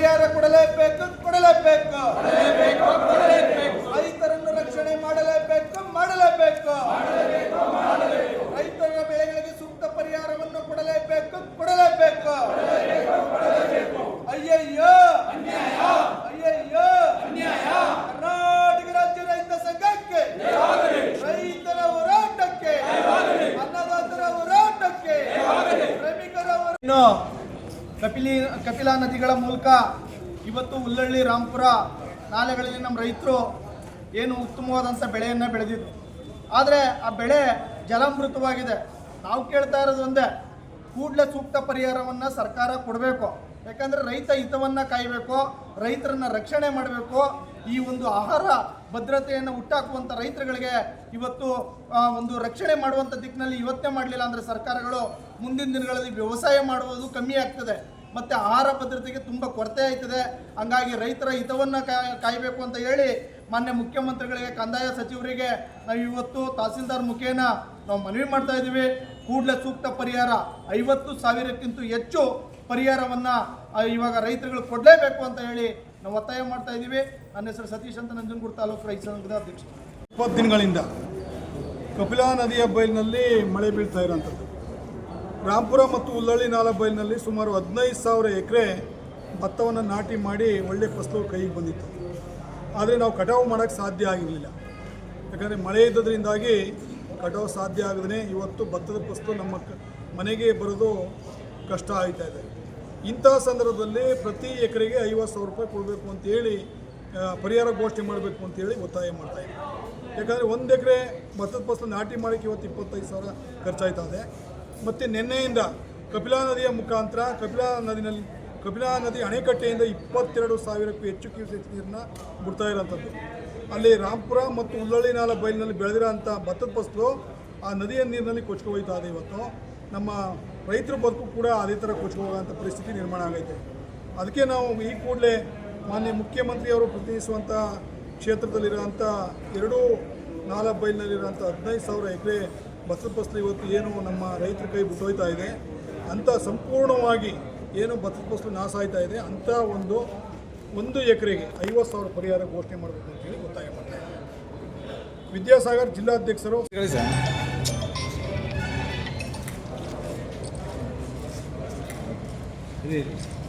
ಪರಿಹಾರ ಕೊಡಲೇಬೇಕು ಕೊಡಲೇಬೇಕು. ಕಪಿಲಿ, ಕಪಿಲಾ ನದಿಗಳ ಮೂಲಕ ಇವತ್ತು ಉಲ್ಲಳ್ಳಿ ರಾಂಪುರ ನಾಲೆಗಳಲ್ಲಿ ನಮ್ಮ ರೈತರು ಏನು ಉತ್ತಮವಾದಂಥ ಬೆಳೆಯನ್ನು ಬೆಳೆದಿದ್ರು. ಆದರೆ ಆ ಬೆಳೆ ಜಲಾಮೃತವಾಗಿದೆ. ನಾವು ಕೇಳ್ತಾ ಇರೋದು ಒಂದೇ, ಕೂಡಲೇ ಸೂಕ್ತ ಪರಿಹಾರವನ್ನು ಸರ್ಕಾರ ಕೊಡಬೇಕು. ಯಾಕಂದರೆ ರೈತ ಹಿತವನ್ನು ಕಾಯಬೇಕು, ರೈತರನ್ನ ರಕ್ಷಣೆ ಮಾಡಬೇಕು. ಈ ಒಂದು ಆಹಾರ ಭದ್ರತೆಯನ್ನು ಹುಟ್ಟಾಕುವಂಥ ರೈತರುಗಳಿಗೆ ಇವತ್ತು ಒಂದು ರಕ್ಷಣೆ ಮಾಡುವಂಥ ದಿಕ್ಕಿನಲ್ಲಿ ಇವತ್ತೇ ಮಾಡಲಿಲ್ಲ ಅಂದರೆ ಸರ್ಕಾರಗಳು ಮುಂದಿನ ದಿನಗಳಲ್ಲಿ ವ್ಯವಸಾಯ ಮಾಡುವುದು ಕಮ್ಮಿ ಆಗ್ತದೆ. ಮತ್ತು ಆಹಾರ ಭದ್ರತೆಗೆ ತುಂಬ ಕೊರತೆ ಆಯ್ತದೆ. ಹಂಗಾಗಿ ರೈತರ ಹಿತವನ್ನು ಕಾಯಬೇಕು ಅಂತ ಹೇಳಿ ಮಾನ್ಯ ಮುಖ್ಯಮಂತ್ರಿಗಳಿಗೆ, ಕಂದಾಯ ಸಚಿವರಿಗೆ ನಾವು ಇವತ್ತು ತಹಸೀಲ್ದಾರ್ ಮುಖೇನ ನಾವು ಮನವಿ ಮಾಡ್ತಾ ಇದ್ದೀವಿ. ಕೂಡಲೇ ಸೂಕ್ತ ಪರಿಹಾರ, ಐವತ್ತು ಸಾವಿರಕ್ಕಿಂತ ಹೆಚ್ಚು ಪರಿಹಾರವನ್ನು ಇವಾಗ ರೈತರುಗಳು ಕೊಡಲೇಬೇಕು ಅಂತ ಹೇಳಿ ನಾವು ಒತ್ತಾಯ ಮಾಡ್ತಾ ಇದ್ದೀವಿ. ನನ್ನ ಹೆಸರು ಸತೀಶ್ ಅಂತ ನಂಜನಗೂಡು ತಾಲೂಕು ರೈತ ಸಂಘದ ಅಧ್ಯಕ್ಷ. ಇಪ್ಪತ್ತು ದಿನಗಳಿಂದ ಕಪಿಲಾ ನದಿಯ ಬೈಲಿನಲ್ಲಿ ಮಳೆ ಬೀಳ್ತಾ ಇರೋಂಥದ್ದು ರಾಂಪುರ ಮತ್ತು ಉಲ್ಲಳ್ಳಿ ನಾಲ ಬೈಲಿನಲ್ಲಿ ಸುಮಾರು ಹದಿನೈದು ಸಾವಿರ ಎಕರೆ ಭತ್ತವನ್ನು ನಾಟಿ ಮಾಡಿ ಒಳ್ಳೆ ಫಸಲು ಕೈಗೆ ಬಂದಿತ್ತು. ಆದರೆ ನಾವು ಕಟಾವು ಮಾಡೋಕ್ಕೆ ಸಾಧ್ಯ ಆಗಿರಲಿಲ್ಲ. ಯಾಕಂದರೆ ಮಳೆ ಇದ್ದದ್ರಿಂದಾಗಿ ಕಟಾವು ಸಾಧ್ಯ ಆಗದೇ ಇವತ್ತು ಭತ್ತದ ಫಸಲು ನಮ್ಮ ಮನೆಗೆ ಬರೋದು ಕಷ್ಟ ಆಯ್ತಾ ಇದೆ. ಇಂತಹ ಸಂದರ್ಭದಲ್ಲಿ ಪ್ರತಿ ಎಕರೆಗೆ ಐವತ್ತು ಸಾವಿರ ರೂಪಾಯಿ ಕೊಡಬೇಕು ಅಂತೇಳಿ ಪರಿಹಾರ ಘೋಷಣೆ ಮಾಡಬೇಕು ಅಂತೇಳಿ ಒತ್ತಾಯ ಮಾಡ್ತಾ ಇದ್ದೀವಿ ಯಾಕಂದರೆ ಒಂದು ಎಕರೆ ಭತ್ತದ ಫಸಲು ನಾಟಿ ಮಾಡೋಕ್ಕೆ ಇವತ್ತು ಇಪ್ಪತ್ತೈದು ಸಾವಿರ ಖರ್ಚಾಯ್ತಾ ಇದೆ ಮತ್ತು ನಿನ್ನೆಯಿಂದ ಕಪಿಲಾ ನದಿಯ ಮುಖಾಂತರ, ಕಪಿಲಾ ನದಿನಲ್ಲಿ, ಕಪಿಲಾ ನದಿ ಅಣೆಕಟ್ಟೆಯಿಂದ ಇಪ್ಪತ್ತೆರಡು ಸಾವಿರಕ್ಕೂ ಹೆಚ್ಚು ಕ್ಯೂಸೆಕ್ ನೀರನ್ನ ಬಿಡ್ತಾ ಇರೋಂಥದ್ದು. ಅಲ್ಲಿ ರಾಂಪುರ ಮತ್ತು ಉಲ್ಲಳ್ಳಿ ನಾಲ ಬೆಳೆದಿರೋ ಅಂಥ ಭತ್ತದ ಫಸಲು ಆ ನದಿಯ ನೀರಿನಲ್ಲಿ ಕೊಚ್ಕೊ ಹೋಯ್ತಾ ಇದೆ ಇವತ್ತು. ನಮ್ಮ ರೈತರ ಬದುಕು ಕೂಡ ಅದೇ ಥರ ಕೊಚ್ಕೊ ಹೋಗೋಂಥ ಪರಿಸ್ಥಿತಿ ನಿರ್ಮಾಣ ಆಗೈತೆ. ಅದಕ್ಕೆ ನಾವು ಈ ಕೂಡಲೇ ಮಾನ್ಯ ಮುಖ್ಯಮಂತ್ರಿಯವರು ಪ್ರತಿನಿಧಿಸುವಂಥ ಕ್ಷೇತ್ರದಲ್ಲಿರೋಂಥ ಎರಡು ನಾಲ್ಕು ಬೈಲಿನಲ್ಲಿರೋಂಥ ಹದಿನೈದು ಸಾವಿರ ಎಕರೆ ಭತ್ತದ ಫಸಲು ಇವತ್ತು ಏನು ನಮ್ಮ ರೈತರ ಕೈ ಬಿಟ್ಟೋಯ್ತಾ ಇದೆ. ಅಂಥ ಸಂಪೂರ್ಣವಾಗಿ ಏನು ಭತ್ತದ ಫಸಲು ನಾಶ ಆಯ್ತಾ ಇದೆ. ಅಂಥ ಒಂದು ಒಂದು ಎಕರೆಗೆ ಐವತ್ತು ಸಾವಿರ ಪರಿಹಾರ ಘೋಷಣೆ ಮಾಡಬೇಕು ಅಂತೇಳಿ ಒತ್ತಾಯ ಮಾಡ್ತಾ ವಿದ್ಯಾಸಾಗರ್ ಜಿಲ್ಲಾಧ್ಯಕ್ಷರು Beleza.